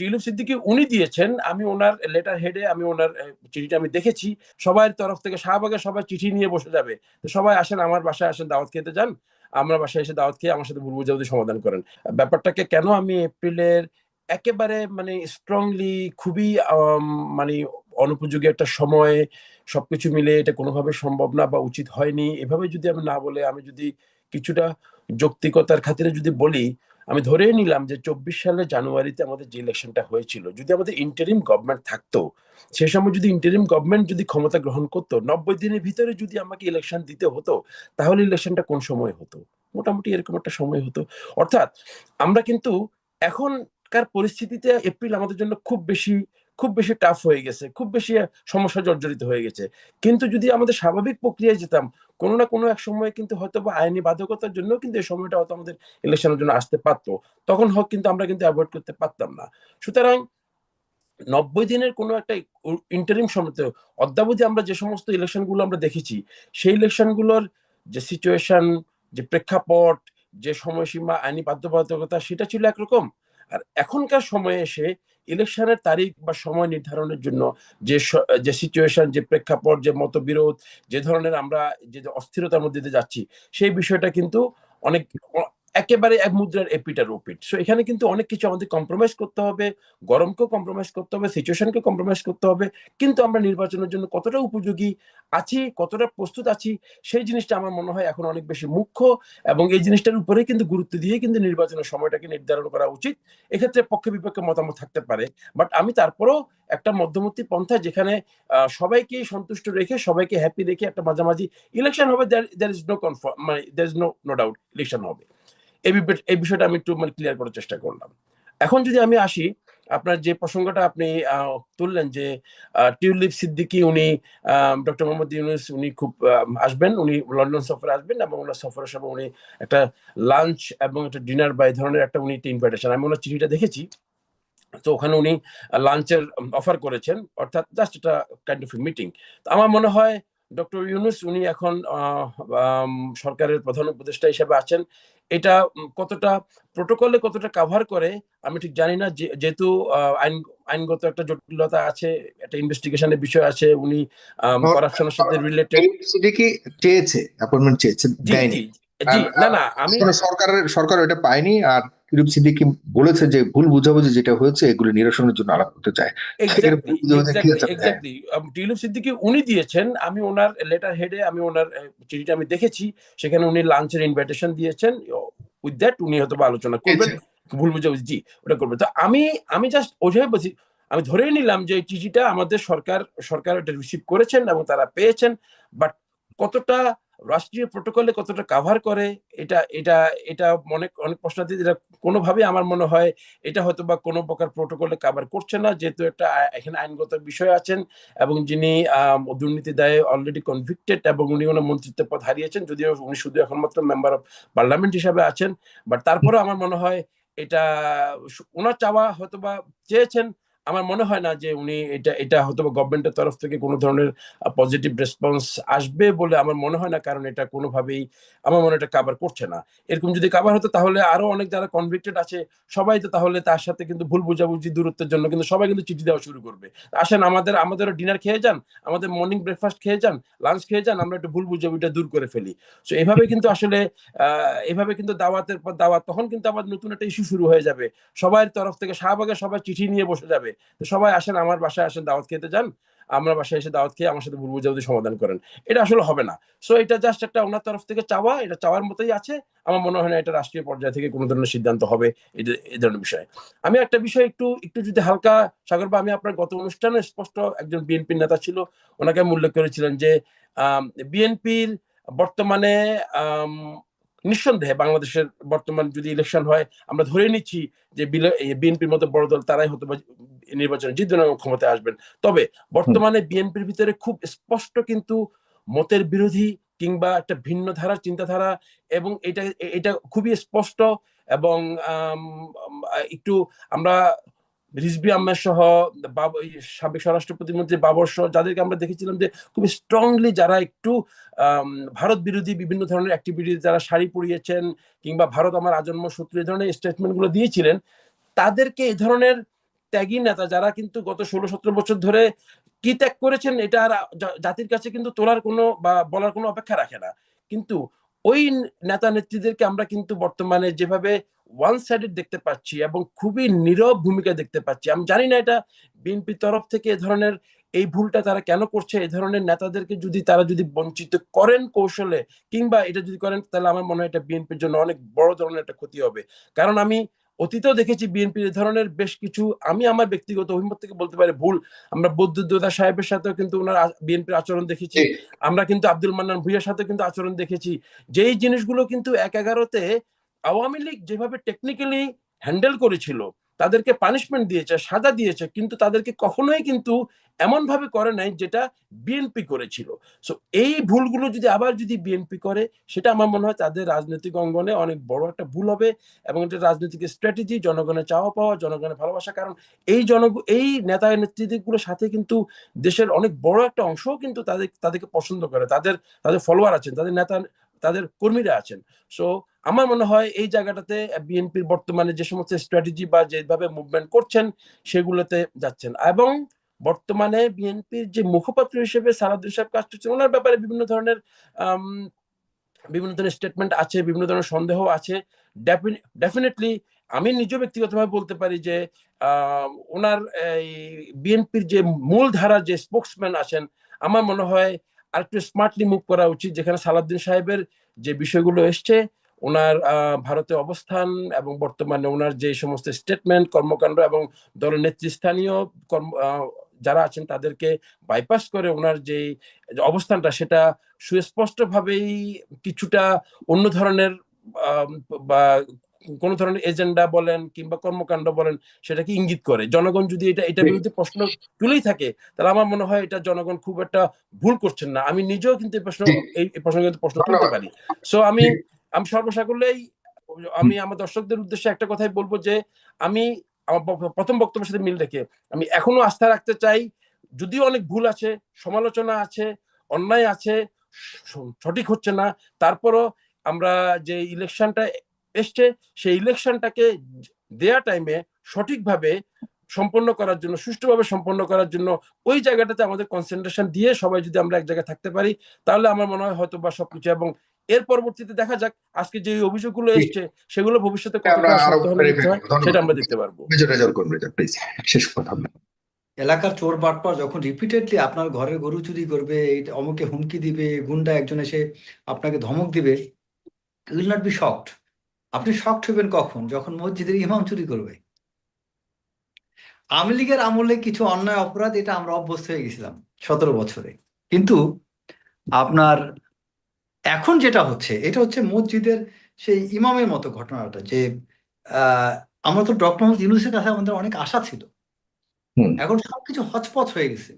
Tulip Siddiqui উনি দিয়েছেন, আমি ওনার লেটার হেডে আমি ওনার চিঠিটা আমি দেখেছি। সবার তরফ থেকে শাহবাগের সবাই চিঠি নিয়ে বসে যাবে। তো সবাই আসেন, আমার বাসায় আসেন, দাওয়াত খেতে যান। আমরা বাসায় এসে দাওয়াত খেয়ে আমার সাথে ভুল সমাধান করেন। ব্যাপারটাকে কেন আমি এপ্রিলের একেবারে মানে স্ট্রংলি খুবই মানে অনুপযোগী একটা সময় সবকিছু মিলে এটা কোনোভাবে সম্ভব না বা উচিত হয়নি, এভাবে যদি আমি না বলে, আমি যদি কিছুটা যৌক্তিকতার খাতিরে যদি বলি আমি ধরে নিলাম যে চব্বিশ সালে জানুয়ারিতে আমাদের যে ইলেকশনটা হয়েছিল, যদি আমাদের ইন্টারিম গভর্নমেন্ট থাকতো, সে সময় যদি ইন্টারিম গভর্নমেন্ট যদি ক্ষমতা গ্রহণ করতো, নব্বই দিনের ভিতরে যদি আমাকে ইলেকশন দিতে হতো, তাহলে ইলেকশনটা কোন সময় হতো? মোটামুটি এরকম একটা সময় হতো। অর্থাৎ আমরা কিন্তু এখনকার পরিস্থিতিতে এপ্রিল আমাদের জন্য খুব বেশি খুব বেশি টাফ হয়ে গেছে, খুব বেশি সমস্যা জর্জরিত হয়ে গেছে। কিন্তু যদি আমাদের স্বাভাবিক প্রক্রিয়ায় যেতাম, কোনো না কোনো এক সময় কিন্তু হয়তো বা আইনি বাধ্যকতার জন্য কিন্তু এই সময়টা হয়তো আমাদের ইলেকশনের জন্য আসতে পারতো। তখন হোক কিন্তু আমরা কিন্তু অ্যাভয়েড করতে পারতাম না। সুতরাং নব্বই দিনের কোনো একটা ইন্টারিম সময় অদ্যাবধি আমরা যে সমস্ত ইলেকশনগুলো আমরা দেখেছি, সেই ইলেকশনগুলোর যে সিচুয়েশন যে প্রেক্ষাপট, যে সময়সীমা, আইনি বাধ্যবাধকতা, সেটা ছিল একরকম। আর এখনকার সময়ে এসে ইলেকশনের তারিখ বা সময় নির্ধারণের জন্য যে যে সিচুয়েশন যে প্রেক্ষাপট, যে মতবিরোধ, যে ধরনের আমরা যে অস্থিরতার মধ্যে দিয়ে যাচ্ছি, সেই বিষয়টা কিন্তু অনেক একেবারে এক মুদ্রার এপিটার ওপিট সো এখানে কিন্তু অনেক কিছু আমাদের কম্প্রোমাইজ করতে হবে, গরমকেও কম্প্রোমাইজ করতে হবে সিচুয়েশনকে কম্প্রোমাইজ করতে হবে। কিন্তু আমরা নির্বাচনের জন্য কতটা উপযোগী আছি, কতটা প্রস্তুত আছি, সেই জিনিসটা আমার মনে হয় এখন অনেক বেশি মুখ্য এবং এই জিনিসটার উপরে কিন্তু গুরুত্ব দিয়ে কিন্তু নির্বাচনের সময়টাকে নির্ধারণ করা উচিত। এক্ষেত্রে পক্ষে বিপক্ষে মতামত থাকতে পারে। বাট আমি তারপরেও একটা মধ্যবর্তী পন্থা যেখানে সবাইকে সন্তুষ্ট রেখে, সবাইকে হ্যাপি রেখে একটা মাঝামাঝি ইলেকশন হবে দ্যার ইজ নো কনফার্ম মানে there is no no doubt election হবে। এই বিষয়টা আমি একটু মানে ক্লিয়ার করার চেষ্টা করলাম। এখন যদি আমি আসি, আপনার যে প্রসঙ্গটা আপনি তুললেন যে টিউলিপ সিদ্দিকি উনি ডক্টর মোহাম্মদ ইউনুস উনি খুব আসবেন, উনি লন্ডন সফরে আসবেন এবং ওনার সফরের সময় উনি একটা লাঞ্চ এবং একটা ডিনার বা এই ধরনের একটা উনি একটা ইনভাইটেশন আমি ওনার চিঠিটা দেখেছি। তো ওখানে উনি লাঞ্চের অফার করেছেন, অর্থাৎ জাস্ট একটা কাইন্ড অফ মিটিং তো আমার মনে হয় ডক্টর ইউনুস উনি এখন সরকারের প্রধান উপদেষ্টা হিসেবে আছেন। এটা কতটা প্রোটোকলে কতটা কাভার করে আমি ঠিক জানি না। যে- যেহেতু আইন আইনগত একটা জটিলতা আছে একটা ইনভেস্টিগেশনের বিষয় আছে উনি করাপশনের সাথে রিলেটেড সিটি চেয়েছে অ্যাপয়েন্টমেন্ট চেয়েছে জি দেয়নি। জি জি। না না আমি সরকারের সরকার এটা পায়নি আর টিউলিপ সিদ্দিকি বলেছে যে ভুল বুঝাবুঝি যেটা হয়েছে এগুলো নিরসনের জন্য আলাপ করতে চায়। টিউলিপ সিদ্দিকি উনি দিয়েছেন আমি ওনার লেটার হেডে আমি ওনার চিঠিটা আমি দেখেছি সেখানে উনি লাঞ্চের ইনভাইটেশন দিয়েছেন উইথ দ্যাট উনি হয়তো আলোচনা করবেন ভুল বুঝাবুঝি জি ওটা করবেন। তো আমি আমি জাস্ট ওইভাবে বলছি আমি ধরেই নিলাম যে এই চিঠিটা আমাদের সরকার সরকার এটা রিসিভ করেছেন এবং তারা পেয়েছেন বাট কতটা রাষ্ট্রীয় প্রোটোকলে কতটা কাভার করে, এটা এটা এটা অনেক অনেক প্রশ্নার্থী যেটা কোনোভাবে আমার মনে হয় এটা হয়তো বা কোনো প্রকার প্রোটোকলে কাভার করছে না, যেহেতু একটা এখানে আইনগত বিষয় আছেন এবং যিনি দুর্নীতি দায়ে অলরেডি কনভিক্টেড এবং উনি ওনার মন্ত্রিত্ব পদ হারিয়েছেন, যদিও উনি শুধু এখন মাত্র মেম্বার অফ পার্লামেন্ট হিসাবে আছেন বাট তারপরেও আমার মনে হয় এটা ওনার চাওয়া হয়তো বা চেয়েছেন আমার মনে হয় না যে উনি এটা এটা হয়তো গভর্নমেন্টের তরফ থেকে কোনো ধরনের পজিটিভ রেসপন্স আসবে বলে আমার মনে হয় না, কারণ এটা কোনোভাবেই আমার মনে এটা কাভার করছে না। এরকম যদি কাভার হতো তাহলে আরও অনেক যারা কনভিক্টেড আছে, সবাই তো তাহলে তার সাথে কিন্তু ভুল বোঝাবুঝি, দূরত্বের জন্য কিন্তু সবাই কিন্তু চিঠি দেওয়া শুরু করবে। আসেন আমাদের, আমাদেরও ডিনার খেয়ে যান, আমাদের মর্নিং ব্রেকফাস্ট খেয়ে যান লাঞ্চ খেয়ে যান, আমরা একটু ভুল বুঝাবুঝিটা দূর করে ফেলি। সো এভাবে কিন্তু আসলে এভাবে কিন্তু দাওয়াতের পর দাওয়াত, তখন কিন্তু আবার নতুন একটা ইস্যু শুরু হয়ে যাবে। সবার তরফ থেকে, শাহবাগের সবাই চিঠি নিয়ে বসে যাবে। তো সবাই আসেন, আমার বাসায় আসেন, দাওয়াত খেতে যান। আমরা বাসায় এসে দাওয়াত খেয়ে আমার সাথে ভুল বুঝাবুঝি সমাধান করেন। এটা আসলে হবে না। সো এটা জাস্ট একটা ওনার তরফ থেকে চাওয়া, এটা চাওয়ার মতোই আছে। আমার মনে হয় না এটা রাষ্ট্রীয় পর্যায় থেকে কোনো ধরনের সিদ্ধান্ত হবে, এই ধরনের বিষয়ে। আমি একটা বিষয় একটু একটু যদি হালকা সাগর বা আমি আপনার গত অনুষ্ঠানে স্পষ্ট একজন বিএনপির নেতা ছিল, ওনাকে আমি উল্লেখ করেছিলেন যে বিএনপির বর্তমানে নিঃসন্দেহে বাংলাদেশের বর্তমান যদি ইলেকশন হয়, আমরা ধরে নিচ্ছি যে বিএনপির মতো বড় দল তারাই হয়তো নির্বাচনে জিতবেন এবং ক্ষমতায় আসবেন। তবে বর্তমানে বিএনপির ভিতরে খুব স্পষ্ট কিন্তু মতের বিরোধী কিংবা একটা ভিন্ন ধারার চিন্তাধারা এবং এটা এটা খুবই স্পষ্ট এবং একটু আমরা রিজবি আহমেদ সহ সাবেক স্বরাষ্ট্র প্রতিমন্ত্রী বাবর সহ যাদেরকে আমরা দেখেছিলাম যে খুব স্ট্রংলি যারা একটু ভারত বিরোধী বিভিন্ন ধরনের অ্যাক্টিভিটি যারা শাড়ি পরিয়েছেন কিংবা ভারত আমার আজন্ম শত্রু, এই ধরনের স্টেটমেন্টগুলো দিয়েছিলেন, তাদেরকে এই ধরনের ত্যাগী নেতা যারা কিন্তু গত ষোলো সতেরো বছর ধরে কি ত্যাগ করেছেন, এটা আর জাতির কাছে কিন্তু তোলার কোনো বা বলার কোনো অপেক্ষা রাখে না। কিন্তু ওই নেতা নেত্রীদেরকে আমরা কিন্তু বর্তমানে যেভাবে ওয়ান সাইডেড দেখতে পাচ্ছি এবং খুবই নীরব ভূমিকা দেখতে পাচ্ছি। আমি জানি না এটা বিএনপির তরফ থেকে এ ধরনের এই ভুলটা তারা কেন করছে এই ধরনের নেতাদেরকে যদি তারা যদি বঞ্চিত করেন কৌশলে কিংবা এটা যদি করেন, তাহলে আমার মনে হয় এটা বিএনপির জন্য অনেক বড় ধরনের একটা ক্ষতি হবে। কারণ আমি অতীতেও দেখেছি বিএনপির এ ধরনের বেশ কিছু আমি আমার ব্যক্তিগত অভিমত থেকে বলতে পারি ভুল। আমরা বৌদ্ধদা সাহেবের সাথেও কিন্তু ওনার বিএনপির আচরণ দেখেছি। আমরা কিন্তু আব্দুল মান্নান ভুইয়ার সাথে কিন্তু আচরণ দেখেছি। যেই জিনিসগুলো কিন্তু এক এগারোতে আওয়ামী লীগ যেভাবে টেকনিক্যালি হ্যান্ডেল করেছিল তাদেরকে পানিশমেন্ট দিয়েছে, সাজা দিয়েছে, কিন্তু তাদেরকে কখনোই কিন্তু এমন ভাবে করে নাই যেটা বিএনপি করেছিল। সো এই ভুলগুলো যদি আবার যদি বিএনপি করে, সেটা আমার মনে হয় তাদের রাজনৈতিক অঙ্গনে অনেক বড় একটা ভুল হবে এবং এটা রাজনৈতিক স্ট্র্যাটেজি জনগণের চাওয়া পাওয়া, জনগণের ভালোবাসা, কারণ এই জন, এই নেতা নেতৃত্বগুলোর সাথে কিন্তু দেশের অনেক বড় একটা অংশও কিন্তু তাদের, তাদেরকে পছন্দ করে। তাদের তাদের ফলোয়ার আছেন, তাদের নেতা, তাদের কর্মীরা আছেন। সো আমার মনে হয় এই জায়গাটাতে বিএনপির বর্তমানে যে সমস্ত স্ট্র্যাটেজি বা যেভাবে মুভমেন্ট করছেন, সেগুলোতে যাচ্ছেন। এবং বর্তমানে বিএনপির যে মুখপাত্র হিসেবে সালাদুল সাহেব কাজ করছেন, ওনার ব্যাপারে বিভিন্ন ধরনের বিভিন্ন ধরনের স্টেটমেন্ট আছে, বিভিন্ন ধরনের সন্দেহ আছে। ডেফিনেটলি আমি নিজেও ব্যক্তিগতভাবে বলতে পারি যে ওনার এই বিএনপির যে মূল ধারার যে স্পোক্সম্যান আছেন, আমার মনে হয় আরেকটু স্মার্টলি মুভ করা উচিত, যেখানে সালাউদ্দিন সাহেবের যে বিষয়গুলো এসছে ওনার আহ, ভারতে অবস্থান এবং বর্তমানে ওনার যে সমস্ত স্টেটমেন্ট কর্মকাণ্ড এবং দলের নেতৃস্থানীয় কর্ম যারা আছেন তাদেরকে বাইপাস করে ওনার যে অবস্থানটা সেটা সুস্পষ্টভাবেই কিছুটা অন্য ধরনের বা কোন ধরনের এজেন্ডা বলেন কিংবা কর্মকাণ্ড বলেন সেটাকে ইঙ্গিত করে। জনগণ যদি এটা এটা। বিরুদ্ধে প্রশ্ন তুলেই থাকে তাহলে আমার মনে হয় এটা জনগণ খুব একটা ভুল করছেন না। আমি নিজেও কিন্তু এই প্রশ্ন এই প্রসঙ্গে কিন্তু প্রশ্ন তুলতে পারি। সো আমি। আমি সর্বসাকুল্যেই আমি আমার দর্শকদের উদ্দেশ্যে একটা কথাই বলব যে আমি আমার প্রথম বক্তব্যের সাথে মিল রেখে আমি এখনও আস্থা রাখতে চাই, যদিও অনেক ভুল আছে, সমালোচনা আছে, অন্যায় আছে সঠিক হচ্ছে না, তারপরও আমরা যে ইলেকশনটা এসছে, সেই ইলেকশনটাকে দেয়া টাইমে সঠিকভাবে সম্পন্ন করার জন্য, সুষ্ঠুভাবে সম্পন্ন করার জন্য ওই জায়গাটাতে আমাদের কনসেন্ট্রেশন দিয়ে সবাই যদি আমরা এক জায়গায় থাকতে পারি, তাহলে আমার মনে হয় হয়তো বা সবকিছু এবং এর পরবর্তীতে দেখা যাক আজকে যে অভিযোগগুলো। এসছে সেগুলো ভবিষ্যতে। সেটা আমরা দেখতে পারব। মেজর রেজাল্ট করুন রেজাল্ট প্লিজ শেষ কথা। এলাকার চোর বাটপার যখন রিপিটেডলি আপনার ঘরের গরু চুরি করবে অমুকে হুমকি দিবে গুন্ডা একজন এসে আপনাকে ধমক দিবে উইল নট বি শকড আপনি শকড হবেন কখন? যখন মসজিদের ইমাম চুরি করবে। আওয়ামী লীগের আমলে কিছু অন্যায় অপরাধ এটা আমরা অভ্যস্ত হয়ে গেছিলাম সতেরো বছরে। কিন্তু আপনার এখন যেটা হচ্ছে এটা হচ্ছে মসজিদের সেই ইমামের মতো ঘটনাটা যে আমরা তো ডক্টর মোহাম্মদ ইউনুসের কাছে আমাদের অনেক আশা ছিল। এখন সবকিছু হচপচ হয়ে গেছে।